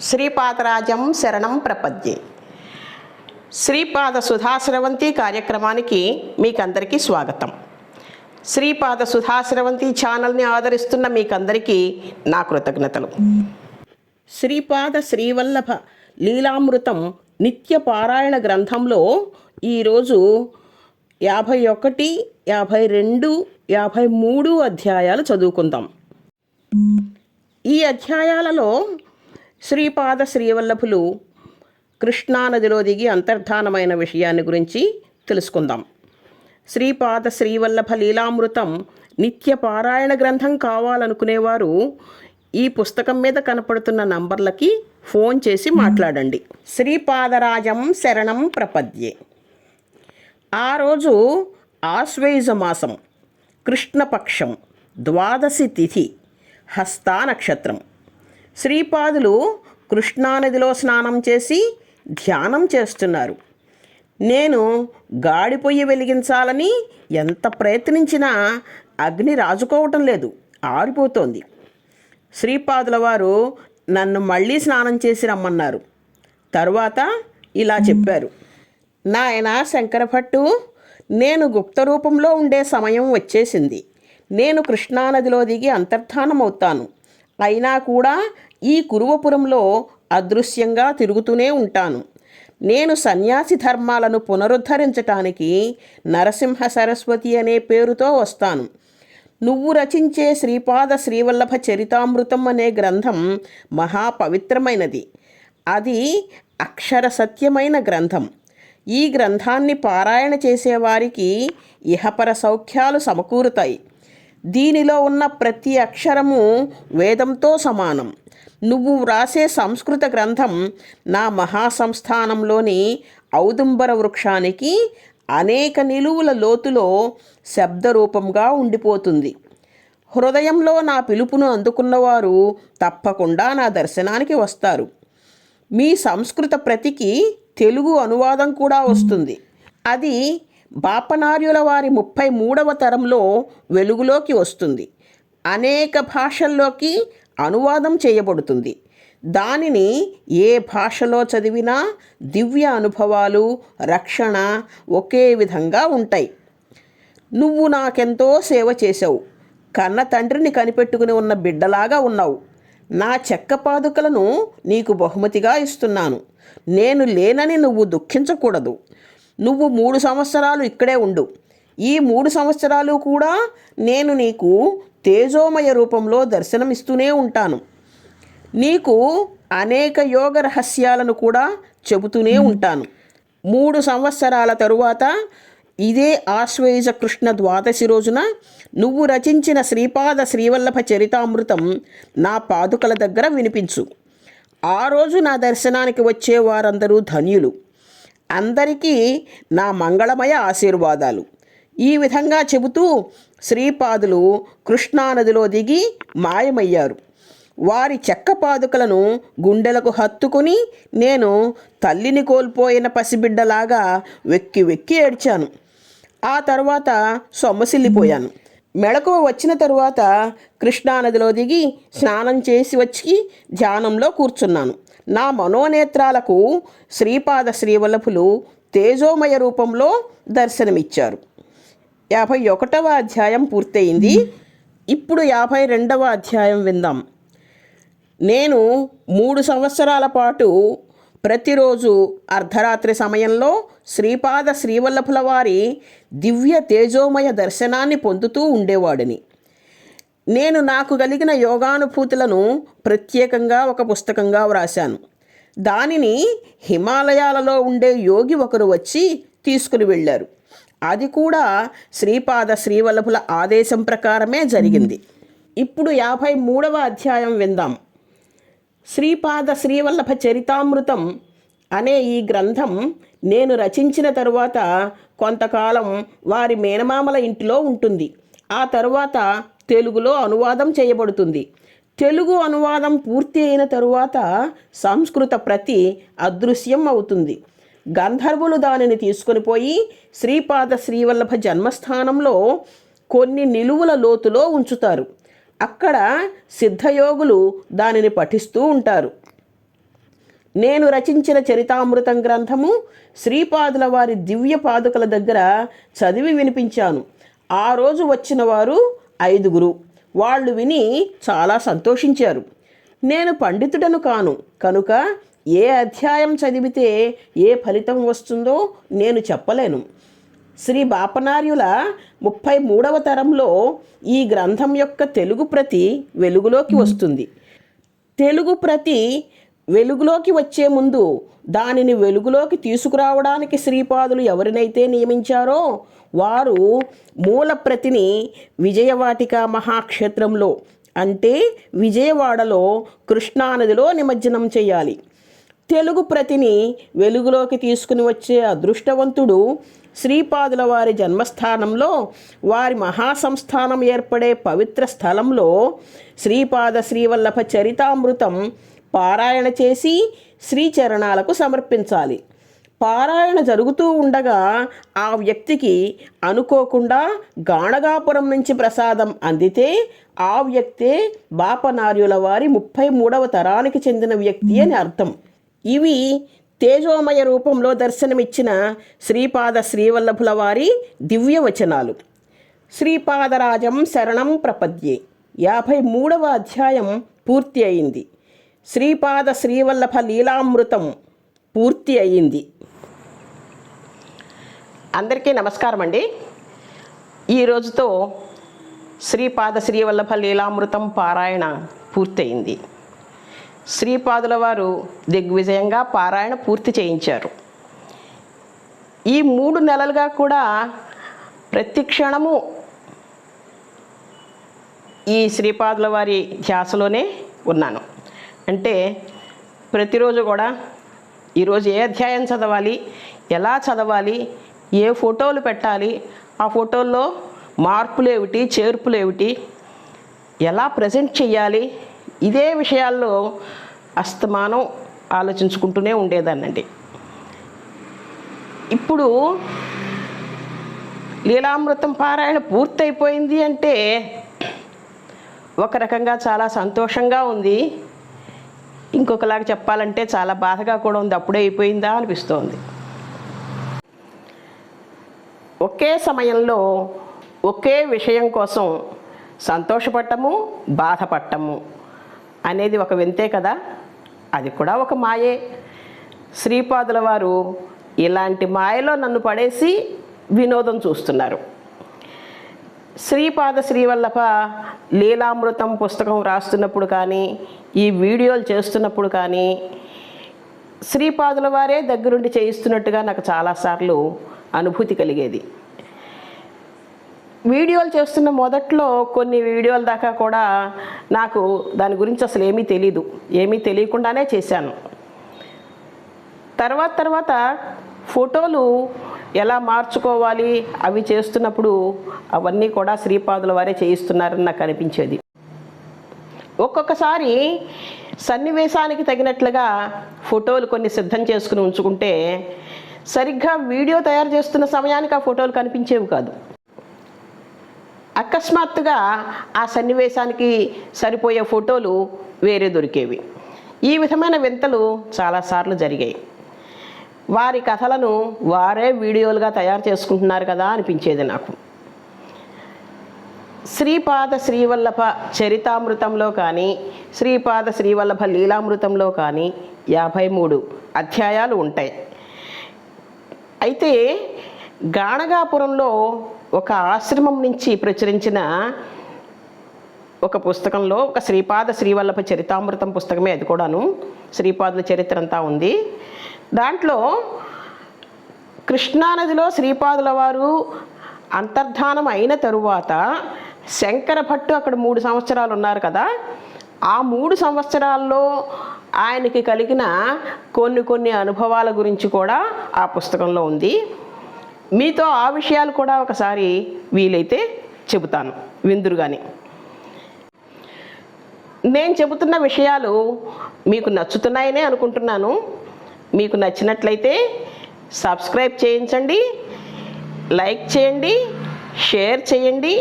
శ్రీపాదరాజం శరణం ప్రపద్యే. శ్రీపాద సుధాశ్రవంతి కార్యక్రమానికి మీకందరికీ స్వాగతం. శ్రీపాద సుధాశ్రవంతి ఛానల్ని ఆదరిస్తున్న మీకందరికీ నా కృతజ్ఞతలు. శ్రీపాద శ్రీవల్లభ లీలామృతం నిత్య పారాయణ గ్రంథంలో ఈరోజు యాభై ఒకటి యాభై రెండు యాభై మూడు అధ్యాయాలు చదువుకుందాం. ఈ అధ్యాయాలలో శ్రీపాద శ్రీవల్లభులు కృష్ణానదిలో దిగి అంతర్ధానమైన విషయాన్ని గురించి తెలుసుకుందాం. శ్రీపాద శ్రీవల్లభ లీలామృతం నిత్య పారాయణ గ్రంథం కావాలనుకునేవారు ఈ పుస్తకం మీద కనపడుతున్న నంబర్లకి ఫోన్ చేసి మాట్లాడండి. శ్రీపాదరాజం శరణం ప్రపద్యే. ఆ రోజు ఆశ్వేజ మాసం కృష్ణపక్షం ద్వాదశి తిథి హస్తా నక్షత్రం. శ్రీపాదులు కృష్ణానదిలో స్నానం చేసి ధ్యానం చేస్తున్నారు. నేను గాడి పొయ్యి వెలిగించాలని ఎంత ప్రయత్నించినా అగ్ని రాజుకోవటం లేదు ఆరిపోతోంది. శ్రీపాదుల వారు నన్ను మళ్ళీ స్నానం చేసి రమ్మన్నారు. తరువాత ఇలా చెప్పారు. నాయన శంకరభట్టు నేను గుప్త రూపంలో ఉండే సమయం వచ్చేసింది. నేను కృష్ణానదిలో దిగి అంతర్ధానం అవుతాను అయినా కూడా ఈ కురువపురంలో అదృశ్యంగా తిరుగుతూనే ఉంటాను. నేను సన్యాసి ధర్మాలను పునరుద్ధరించటానికి నరసింహ సరస్వతి అనే పేరుతో వస్తాను. నువ్వు రచించే శ్రీపాద శ్రీవల్లభ చరితామృతం అనే గ్రంథం మహాపవిత్రమైనది. అది అక్షర సత్యమైన గ్రంథం. ఈ గ్రంథాన్ని పారాయణ చేసేవారికి ఇహపర సౌఖ్యాలు సమకూరుతాయి. దీనిలో ఉన్న ప్రతి అక్షరము వేదంతో సమానం. నువ్వు వ్రాసే సంస్కృత గ్రంథం నా మహాసంస్థానంలోని ఔదుంబర వృక్షానికి అనేక నిలువుల లోతులో శబ్దరూపంగా ఉండిపోతుంది. హృదయంలో నా పిలుపును అందుకున్నవారు తప్పకుండా నా దర్శనానికి వస్తారు. మీ సంస్కృత ప్రతికి తెలుగు అనువాదం కూడా వస్తుంది. అది బాపనార్యుల వారి ముప్పై మూడవ తరంలో వెలుగులోకి వస్తుంది. అనేక భాషల్లోకి అనువాదం చేయబడుతుంది. దానిని ఏ భాషలో చదివినా దివ్య అనుభవాలు రక్షణ ఒకే విధంగా ఉంటాయి. నువ్వు నాకెంతో సేవ చేశావు. కన్న తండ్రిని కనిపెట్టుకుని ఉన్న బిడ్డలాగా ఉన్నావు. నా చెక్క పాదుకలను నీకు బహుమతిగా ఇస్తున్నాను. నేను లేనని నువ్వు దుఃఖించకూడదు. నువ్వు మూడు సంవత్సరాలు ఇక్కడే ఉండు. ఈ మూడు సంవత్సరాలు కూడా నేను నీకు తేజోమయ రూపంలో దర్శనమిస్తూనే ఉంటాను. నీకు అనేక యోగ రహస్యాలను కూడా చెబుతూనే ఉంటాను. మూడు సంవత్సరాల తరువాత ఇదే ఆశ్వేజ కృష్ణ ద్వాదశి రోజున నువ్వు రచించిన శ్రీపాద శ్రీవల్లభ చరితామృతం నా పాదుకల దగ్గర వినిపించు. ఆ రోజు నా దర్శనానికి వచ్చే వారందరూ ధన్యులు. అందరికీ నా మంగళమయ ఆశీర్వాదాలు. ఈ విధంగా చెబుతూ శ్రీపాదులు కృష్ణానదిలో దిగి మాయమయ్యారు. వారి చెక్క పాదుకలను గుండెలకు హత్తుకుని నేను తల్లిని కోల్పోయిన పసిబిడ్డలాగా వెక్కి వెక్కి ఏడ్చాను. ఆ తర్వాత సొమ్మసిల్లిపోయాను. మెళకువ వచ్చిన తరువాత కృష్ణానదిలో దిగి స్నానం చేసి వచ్చి ధ్యానంలో కూర్చున్నాను. నా మనోనేత్రాలకు శ్రీపాద శ్రీవల్లభులు తేజోమయ రూపంలో దర్శనమిచ్చారు. యాభై ఒకటవ అధ్యాయం పూర్తయింది. ఇప్పుడు యాభై రెండవ అధ్యాయం విందాం. నేను మూడు సంవత్సరాల పాటు ప్రతిరోజు అర్ధరాత్రి సమయంలో శ్రీపాద శ్రీవల్లభుల వారి దివ్య తేజోమయ దర్శనాన్ని పొందుతూ ఉండేవాడిని. నేను నాకు కలిగిన యోగానుభూతులను ప్రత్యేకంగా ఒక పుస్తకంగా వ్రాశాను. దానిని హిమాలయాలలో ఉండే యోగి ఒకరు వచ్చి తీసుకుని వెళ్ళారు. అది కూడా శ్రీపాద శ్రీవల్లభుల ఆదేశం ప్రకారమే జరిగింది. ఇప్పుడు యాభై మూడవ అధ్యాయం విందాం. శ్రీపాద శ్రీవల్లభ చరితామృతం అనే ఈ గ్రంథం నేను రచించిన తరువాత కొంతకాలం వారి మేనమామల ఇంటిలో ఉంటుంది. ఆ తరువాత తెలుగులో అనువాదం చేయబడుతుంది. తెలుగు అనువాదం పూర్తి అయిన తరువాత సంస్కృత ప్రతి అదృశ్యం అవుతుంది. గంధర్వులు దానిని తీసుకొని పోయి శ్రీపాద శ్రీవల్లభ జన్మస్థానంలో కొన్ని నిలువుల లోతులో ఉంచుతారు. అక్కడ సిద్ధయోగులు దానిని పఠిస్తూ ఉంటారు. నేను రచించిన చరితామృతం గ్రంథము శ్రీపాదుల వారి దివ్య పాదుకల దగ్గర చదివి వినిపించాను. ఆ రోజు వచ్చిన వారు ఐదుగురు. వాళ్ళు విని చాలా సంతోషించారు. నేను పండితుడను కాను కనుక ఏ అధ్యాయం చదివితే ఏ ఫలితం వస్తుందో నేను చెప్పలేను. శ్రీ బాపనార్యుల ముప్పై మూడవ తరంలో ఈ గ్రంథం యొక్క తెలుగు ప్రతి వెలుగులోకి వస్తుంది. తెలుగు ప్రతి వెలుగులోకి వచ్చే ముందు దానిని వెలుగులోకి తీసుకురావడానికి శ్రీపాదులు ఎవరినైతే నియమించారో వారు మూల ప్రతిని విజయవాటిక మహాక్షేత్రంలో అంటే విజయవాడలో కృష్ణానదిలో నిమజ్జనం చేయాలి. తెలుగు ప్రతిని వెలుగులోకి తీసుకుని వచ్చే అదృష్టవంతుడు శ్రీపాదుల వారి జన్మస్థానంలో వారి మహాసంస్థానం ఏర్పడే పవిత్ర స్థలంలో శ్రీపాద శ్రీవల్లభ చరితామృతం పారాయణ చేసి శ్రీచరణాలకు సమర్పించాలి. పారాయణ జరుగుతూ ఉండగా ఆ వ్యక్తికి అనుకోకుండా గాణగాపురం నుంచి ప్రసాదం అందితే ఆ వ్యక్తే బాపనార్యుల వారి ముప్పై మూడవ తరానికి చెందిన వ్యక్తి అని అర్థం. ఇవి తేజోమయ రూపంలో దర్శనమిచ్చిన శ్రీపాద శ్రీవల్లభుల వారి దివ్య వచనాలు శ్రీపాదరాజం శరణం ప్రపద్యే. యాభై మూడవ అధ్యాయం పూర్తి అయింది. శ్రీపాద శ్రీవల్లభ లీలామృతం పూర్తి అయింది. అందరికీ నమస్కారం అండి ఈ రోజుతో శ్రీపాద శ్రీవల్లభ లీలామృతం పారాయణ పూర్తయింది. శ్రీపాదుల వారు దిగ్విజయంగా పారాయణ పూర్తి చేయించారు. ఈ మూడు నెలలుగా కూడా ప్రతి క్షణము ఈ శ్రీపాదుల వారి ధ్యాసలోనే ఉన్నాను. అంటే ప్రతిరోజు కూడా ఈరోజు ఏ అధ్యాయం చదవాలి ఎలా చదవాలి ఏ ఫోటోలు పెట్టాలి ఆ ఫోటోల్లో మార్పులు ఏమిటి చేర్పులు ఏమిటి ఎలా ప్రజెంట్ చేయాలి ఇదే విషయాల్లో అస్తమానం ఆలోచించుకుంటూనే ఉండేదాన్నండి. ఇప్పుడు లీలామృతం పారాయణ పూర్తయిపోయింది అంటే ఒక రకంగా చాలా సంతోషంగా ఉంది. ఇంకొకలాగా చెప్పాలంటే చాలా బాధగా కూడా ఉంది. అప్పుడే అయిపోయిందా అనిపిస్తోంది. ఒకే సమయంలో ఒకే విషయం కోసం సంతోషపడటము బాధపడటము అనేది ఒక వింతే కదా? అది కూడా ఒక మాయే. శ్రీపాదుల వారు ఇలాంటి మాయలో నన్ను పడేసి వినోదం చూస్తున్నారు. శ్రీపాద శ్రీవల్లభ లీలామృతం పుస్తకం రాస్తున్నప్పుడు కానీ ఈ వీడియోలు చేస్తున్నప్పుడు కానీ శ్రీపాదుల వారే దగ్గరుండి చేయిస్తున్నట్టుగా నాకు చాలాసార్లు అనుభూతి కలిగేది. వీడియోలు చేస్తున్న మొదట్లో కొన్ని వీడియోల దాకా కూడా నాకు దాని గురించి అసలు ఏమీ తెలీదు. ఏమీ తెలియకుండానే చేశాను. తర్వాత తర్వాత ఫోటోలు ఎలా మార్చుకోవాలి అవి చేస్తున్నప్పుడు అవన్నీ కూడా శ్రీపాదుల వారే చేయిస్తున్నారని నాకు అనిపించేది. ఒక్కొక్కసారి సన్నివేశానికి తగినట్లుగా ఫోటోలు కొన్ని సిద్ధం చేసుకుని ఉంచుకుంటే సరిగ్గా వీడియో తయారు చేస్తున్న సమయానికి ఆ ఫోటోలు కనిపించేవి కాదు. అకస్మాత్తుగా ఆ సన్నివేశానికి సరిపోయే ఫోటోలు వేరే దొరికేవి. ఈ విధమైన వింతలు చాలాసార్లు జరిగాయి. వారి కథలను వారే వీడియోలుగా తయారు చేసుకుంటున్నారు కదా అనిపించేది నాకు. శ్రీపాద శ్రీవల్లభ చరితామృతంలో కానీ శ్రీపాద శ్రీవల్లభ లీలామృతంలో కానీ యాభై మూడు అధ్యాయాలు ఉంటాయి. అయితే గాణగాపురంలో ఒక ఆశ్రమం నుంచి ప్రచురించిన ఒక పుస్తకంలో ఒక శ్రీపాద శ్రీవల్లభ చరితామృతం పుస్తకమే అది కూడాను. శ్రీపాదుల చరిత్ర అంతా ఉంది. దాంట్లో కృష్ణానదిలో శ్రీపాదుల వారు అంతర్ధానం అయిన తరువాత శంకర భట్టు అక్కడ మూడు సంవత్సరాలు ఉన్నారు కదా. ఆ మూడు సంవత్సరాల్లో ఆయనకి కలిగిన కొన్ని కొన్ని అనుభవాల గురించి కూడా ఆ పుస్తకంలో ఉంది. మీతో ఆ విషయాలు కూడా ఒకసారి వీలైతే చెబుతాను విందురుగాని నేను చెబుతున్న విషయాలు మీకు నచ్చుతున్నాయనే అనుకుంటున్నాను. మీకు నచ్చినట్లయితే సబ్స్క్రైబ్ చేయించండి లైక్ చేయండి షేర్ చేయండి.